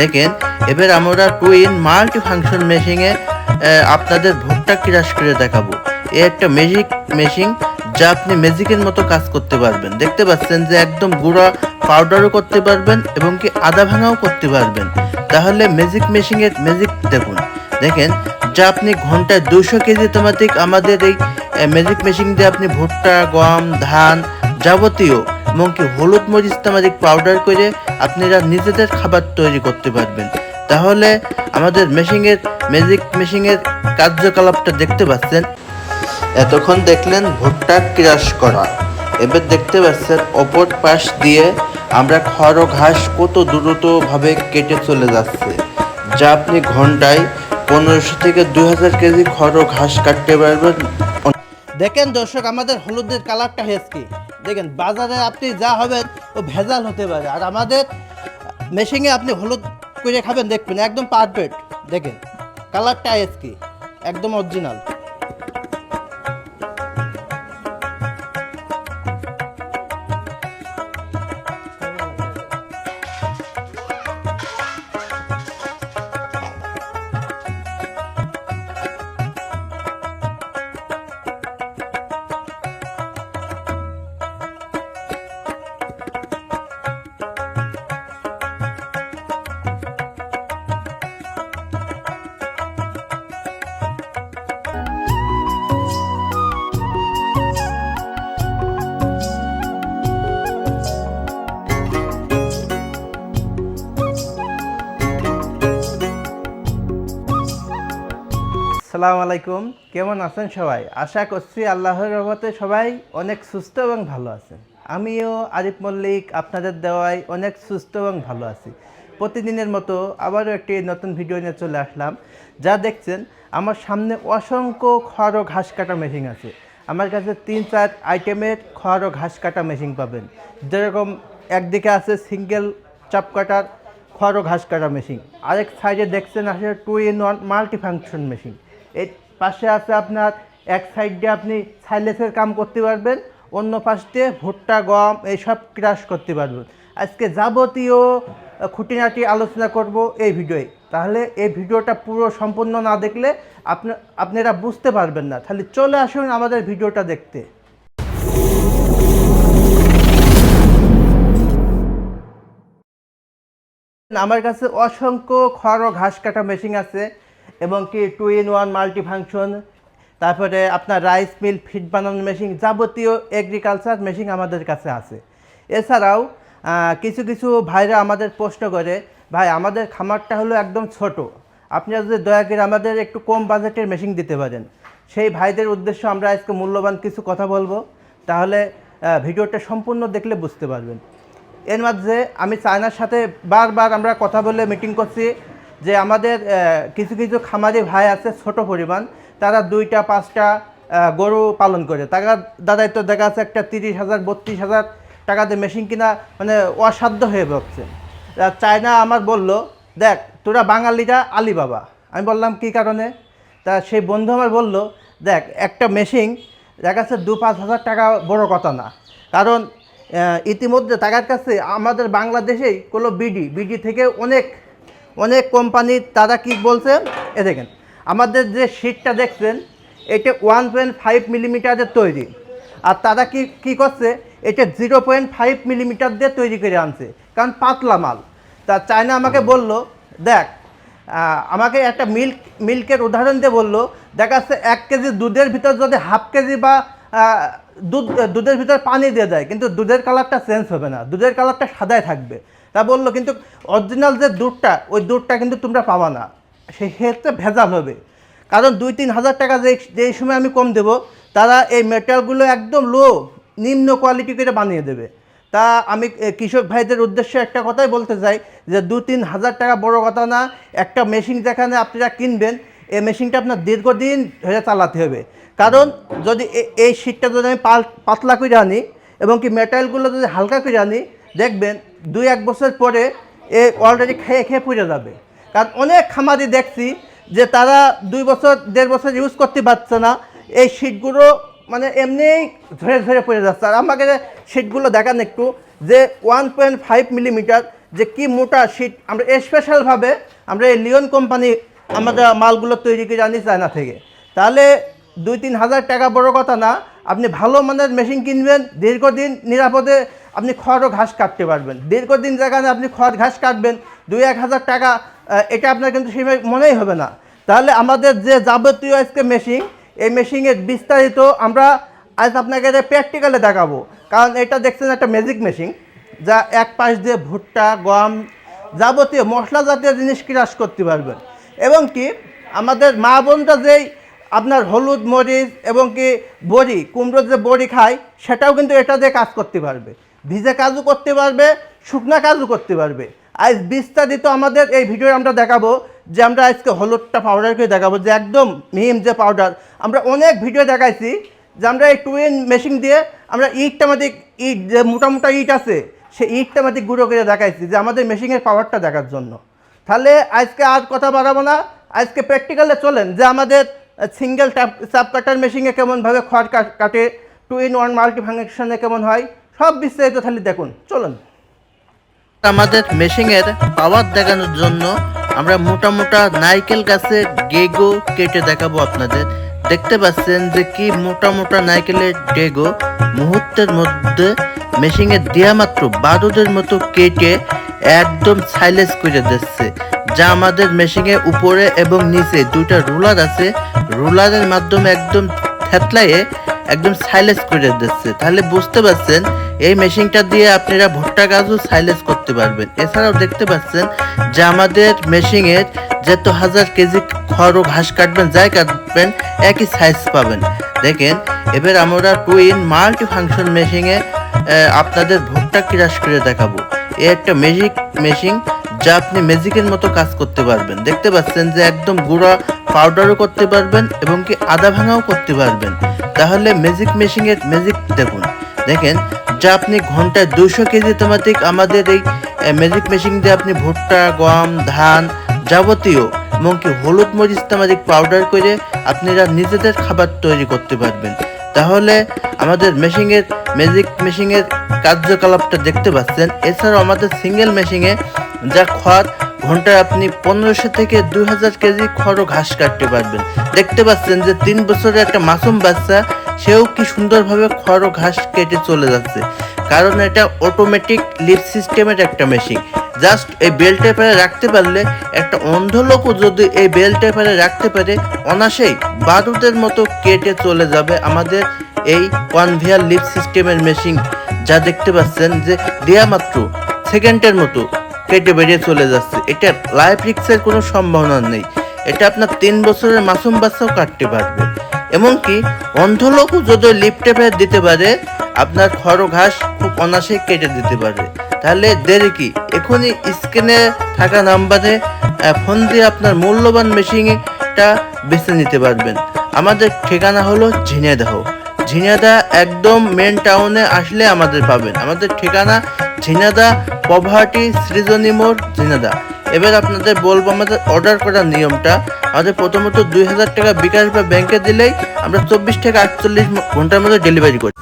দেখেন, এবার আমরা টুইন মাল্টি ফাংশন মেশিনে আপনাদের ভুট্টা ক্রাশ করে দেখাবো। এ একটা ম্যাজিক মেশিন যা আপনি ম্যাজিকের মতো কাজ করতে পারবেন। দেখতে পাচ্ছেন যে একদম গুঁড়া পাউডারও করতে পারবেন এবং কি আদা ভাঙাও করতে পারবেন। তাহলে ম্যাজিক মেশিনের ম্যাজিক দেখুন। দেখেন, যা আপনি ঘন্টায় দুশো কেজি তোমাতিক আমাদের এই ম্যাজিক মেশিন দিয়ে আপনি ভুট্টা, গম, ধান যাবতীয় এমনকি হলুদ মরিচ তামাদিক পাউডার করে আপনারা নিজেদের খাবার তৈরি করতে পারবেন। তাহলে আমাদের মেশিনের ম্যাজিক মেশিনের কার্যকলাপটা দেখতে পাচ্ছেন। এতক্ষণ দেখলেন ভুট্টা ক্রাশ করা। এবার দেখতে পাচ্ছেন অপর পাশ দিয়ে আমরা খড় ঘাস কত দ্রুতভাবে কেটে চলে যাচ্ছে। যা আপনি ঘন্টায় পনেরোশো থেকে দুই হাজার কেজি খড় ঘাস কাটতে পারবেন। দেখেন দর্শক, আমাদের হলুদের কালারটা হেসকি দেখেন, বাজারে আপনি যা হবেন ও ভেজাল হতে পারে। আর আমাদের মেশিনে আপনি হলুদ করে খাবেন, দেখবেন, একদম পারফেক্ট দেখেন কালারটা হেসকি একদম অরিজিনাল সালাম আলাইকুম। কেমন আছেন সবাই? আশা করছি আল্লাহর রহমতে সবাই অনেক সুস্থ এবং ভালো আছেন। আমিও আরিফ মল্লিক আপনাদের দেওয়ায় অনেক সুস্থ এবং ভালো আছি। প্রতিদিনের মতো আবারও একটি নতুন ভিডিও নিয়ে চলে আসলাম। যা দেখছেন, আমার সামনে অসংখ্য খড় ও ঘাস কাটা মেশিন আছে। আমার কাছে তিন চার আইটেমের খড় ও ঘাস কাটা মেশিন পাবেন। যেরকম একদিকে আছে সিঙ্গেল চাপ কাটার খড় ও ঘাস কাটা মেশিন আরেক সাইডে দেখছেন আছে two in one multi function machine এর পাশে আছে আপনার, এক সাইডে আপনি সাইলেসের কাম করতে পারবেন, অন্য পাশে ভুট্টা, গম এইসব ক্রাশ করতে পারবেন। আজকে যাবতীয় খুঁটিনাটি আলোচনা করব এই ভিডিওয়ে। তাহলে এই ভিডিওটা পুরো সম্পূর্ণ না দেখলে আপনি, আপনারা বুঝতে পারবেন না। তাহলে চলে আসুন আমাদের ভিডিওটা দেখতে। আমার কাছে অসংখ্য খড় ও ঘাস কাটা মেশিন আছে। এবং কি two in one multi function তারপরে আপনার রাইস মিল ফিড বানানোর মেশিন যাবতীয় এগ্রিকালচার মেশিন আমাদের কাছে আছে। এছাড়াও কিছু কিছু ভাইরা আমাদের প্রশ্ন করে, ভাই, আমাদের খামারটা হলো একদম ছোট। আপনারা যদি দয়া করে আমাদের একটু কম বাজেটের মেশিন দিতে পারেন। সেই ভাইদের উদ্দেশ্যে আমরা আজকে মূল্যবান কিছু কথা বলব। তাহলে ভিডিওটা সম্পূর্ণ দেখলে বুঝতে পারবেন। এর মাঝে আমি চায়নার সাথে বারবার আমরা কথা বলে মিটিং করছি। যে আমাদের কিছু কিছু খামারি ভাই আছে ছোট পরিমাণ, তারা দুইটা, পাঁচটা গরু পালন করে। তারা, দাদাই তো দেখা যাচ্ছে একটা তিরিশ হাজার, বত্রিশ হাজার টাকাতে মেশিন কিনা মানে অসাধ্য হয়ে পড়ছে চায়না আমার বলল, দেখ, তোরা বাঙালিরা আলিবাবা আমি বললাম, কি কারণে? তা সেই বন্ধু আমার বলল, দেখ, একটা মেশিন দেখা যাচ্ছে দু, পাঁচ হাজার টাকা বড় কথা না। কারণ ইতিমধ্যে তার কাছে আমাদের বাংলাদেশেই কোনো বিডি বিডি থেকে অনেক অনেক কোম্পানি তারা কি বলছে? এ দেখেন আমাদের যে শীটটা দেখছেন এটা ওয়ান পয়েন্ট ফাইভ মিলিমিটারের তৈরি। আর তারা কি কি করছে? এটা জিরো পয়েন্ট ফাইভ মিলিমিটার দিয়ে তৈরি করে আনছে কারণ পাতলা মাল। তা চায়না আমাকে বলল দেখ আমাকে একটা মিল্ক মিল্কের উদাহরণ দিয়ে বলল দেখা যাচ্ছে এক কেজি দুধের ভিতর যদি হাফ কেজি বা দুধ দুধের ভিতর পানি দিয়ে দেয় কিন্তু দুধের কালারটা চেঞ্জ হবে না। দুধের কালারটা সাদাই থাকবে। তা বলল, কিন্তু অরিজিনাল যে দুধটা, ওই দুধটা কিন্তু তোমরা পাবা না। সেই ক্ষেত্রে ভেজাল হবে। কারণ দুই, তিন হাজার টাকা যে যেই সময় আমি কম দেবো, তারা এই মেটেরিয়ালগুলো একদম লো নিম্ন কোয়ালিটি করে বানিয়ে দেবে। তা আমি কৃষক ভাইদের উদ্দেশ্যে একটা কথাই বলতে চাই, যে দু, তিন হাজার টাকা বড় কথা না, একটা মেশিন যেখানে আপনারা কিনবেন, এই মেশিনটা আপনার দীর্ঘদিন ধরে চালাতে হবে। কারণ যদি এই শীটটা যদি আমি পাতলা করে আনি, এবং কি মেটেরিয়ালগুলো যদি হালকা করে আনি, দেখবেন দুই এক বছর পরে এ অলরেডি খেয়ে খেয়ে পড়ে যাবে। কারণ অনেক খামারি দেখছি যে তারা দুই বছর, দেড় বছর ইউজ করতে পারছে না। এই শীটগুলো মানে এমনিই ধরে ধরে পড়ে যাচ্ছে। আর আমাকে সিটগুলো দেখান একটু, যে ওয়ান পয়েন্ট ফাইভ মিলিমিটার যে কি মোটা শীট আমরা স্পেশালভাবে আমরা এই লিওন কোম্পানি আমাদের মালগুলো তৈরি করে আনি চায়না থেকে। তাহলে দুই, তিন হাজার টাকা বড় কথা না, আপনি ভালো মানের মেশিন কিনবেন, দীর্ঘদিন নিরাপদে আপনি খড় ও ঘাস কাটতে পারবেন। দীর্ঘদিন যেখানে আপনি খড় ঘাস কাটবেন, দুই, এক হাজার টাকা এটা আপনার কিন্তু সেই মনেই হবে না। তাহলে আমাদের যে যাবতীয় আজকে মেশিন এই মেশিনের বিস্তারিত আমরা আজ আপনাকে প্র্যাকটিক্যালে দেখাবো। কারণ এটা দেখছেন একটা ম্যাজিক মেশিন যা এক পাশ দিয়ে ভুট্টা, গম যাবতীয় মশলা জাতীয় জিনিস ক্রাশ করতে পারবেন। এবং কি, আমাদের মা বোনটা যেই আপনার হলুদ মরিচ এবং কি বড়ি, কুমড়োর যে বড়ি খায়, সেটাও কিন্তু এটা দিয়ে কাজ করতে পারবে। ভিজে কাজও করতে পারবে, শুকনা কাজও করতে পারবে। আজ বিস্তারিত আমাদের এই ভিডিও আমরা দেখাবো যে আমরা আজকে হলুদটা পাউডার করে দেখাবো, যে একদম মিহিম যে পাউডার আমরা অনেক ভিডিও দেখাইছি যে আমরা এই টুইন মেশিন দিয়ে আমরা ইটটা আমাদের ইট, যে মোটা মোটা ইট আছে, সেই ইটটা আমাদের গুঁড়ো করে দেখাইছি যে আমাদের মেশিনের পাওয়ারটা দেখার জন্য। তাহলে আজকে আর কথা বাড়াবো না। আজকে প্র্যাকটিক্যালে চলেন যে আমাদের সিঙ্গেল ট্যাপ চাপ কাটার মেশিনে কেমনভাবে খড় cut- two in one multi ফাংশনে কেমন হয়, সব বিস্তারিত তাহলে দেখুন। চলুন। আমাদের মেশিনের পাওয়ার দেখানোর জন্য আমরা মোটা মোটা নারকেল গাছের গেগো কেটে দেখাবো আপনাদের। দেখতে পাচ্ছেন যে কি মোটা মোটা নারকেলের ডেগো মুহূর্তের মধ্যে মেশিনে দেওয়া মাত্র বারুদের মতো কেটে একদম সাইলেন্স করে দিচ্ছে। যা আমাদের মেশিনে উপরে এবং নিচে দুইটা রুলার আছে রুলারের মাধ্যমে একদম থেতলাইয়ে একদম সাইলেন্স করে দিচ্ছে। তাহলে বুঝতে পারছেন, এই মেশিনটা দিয়ে আপনারা ভুট্টা গাছও সাইলেন্স করতে পারবেন। এছাড়াও দেখতে পাচ্ছেন যে আমাদের মেশিনের যত হাজার কেজি খড় ও ঘাস কাটবেন, যাই কাটবেন, একই সাইজ পাবেন। দেখেন, এবার আমরা টুইন মাল্টি ফাংশন মেশিনে আপনাদের ভুট্টা ক্রাশ করে দেখাবো। এ একটা ম্যাজিক মেশিন যা আপনি ম্যাজিকের মতো কাজ করতে পারবেন। দেখতে পাচ্ছেন যে একদম গুঁড়া পাউডারও করতে পারবেন এবং কি আদা ভাঙাও করতে পারবেন। তাহলে ম্যাজিক মেশিনের ম্যাজিক দেখুন। দেখেন, যা আপনি ঘন্টায় দুশো কেজি তোমাতিক আমাদের এই ম্যাজিক মেশিন দিয়ে আপনি ভুট্টা, গম, ধান যাবতীয় এমনকি হলুদ মরিচ তামাদিক পাউডার করে আপনারা নিজেদের খাবার তৈরি করতে পারবেন। তাহলে আমাদের মেশিনের ম্যাজিক মেশিনের কার্যকলাপটা দেখতে পাচ্ছেন। এছাড়াও আমাদের সিঙ্গেল মেশিনে যা খড় ঘন্টায় আপনি পনেরোশো থেকে দুই হাজার কেজি খড় ঘাস কাটতে পারবেন। দেখতে পাচ্ছেন যে তিন বছরের একটা মাসুম বাচ্চা, সেও কি সুন্দরভাবে খড় ঘাস কেটে চলে যাচ্ছে। কারণ এটা অটোমেটিক লিড সিস্টেমের একটা মেশিন জাস্ট এই বেল টেপারে রাখতে পারলে একটা অন্ধ লোকও যদি এই বেল টেপারে রাখতে পারে অনাসেই বারুদের মতো কেটে চলে যাবে আমাদের এই কনভেয়ার লিড সিস্টেমের মেশিন যা দেখতে পাচ্ছেন যে দেয়া মাত্র সেকেন্ডের মতো। কেটে বেরিয়ে চলে যাচ্ছে। এটা লাইফ রিক্সের কোনো সম্ভাবনা নেই। এটা আপনার তিন বছরের মাসুম বাচ্চাও কাটতে পারবে। এমনকি অন্ধ লোকও যদি লিফটে ফের দিতে পারে, আপনার খড় ঘাস খুব অনাসে কেটে দিতে পারে তাহলে দেরি কি? এখনই স্ক্রিনে থাকা নাম্বারে ফোন দিয়ে আপনার মূল্যবান মেশিনটা বেছে নিতে পারবেন। আমাদের ঠিকানা হলো ঝিনেদাহ ঝিনাদা একদম মেন টাউনে আসলে আমাদের পাবেন। আমাদের ঠিকানা ঝিনাদা পভার্টি সৃজনী মোড়, ঝিনাদা। এবার আপনাদের বলব আমাদের অর্ডার করার নিয়মটা। আমাদের প্রথমত দুই হাজার টাকা বিকাশ বা ব্যাংকে দিলেই আমরা চব্বিশ থেকে আটচল্লিশ ঘণ্টার মধ্যে ডেলিভারি করি।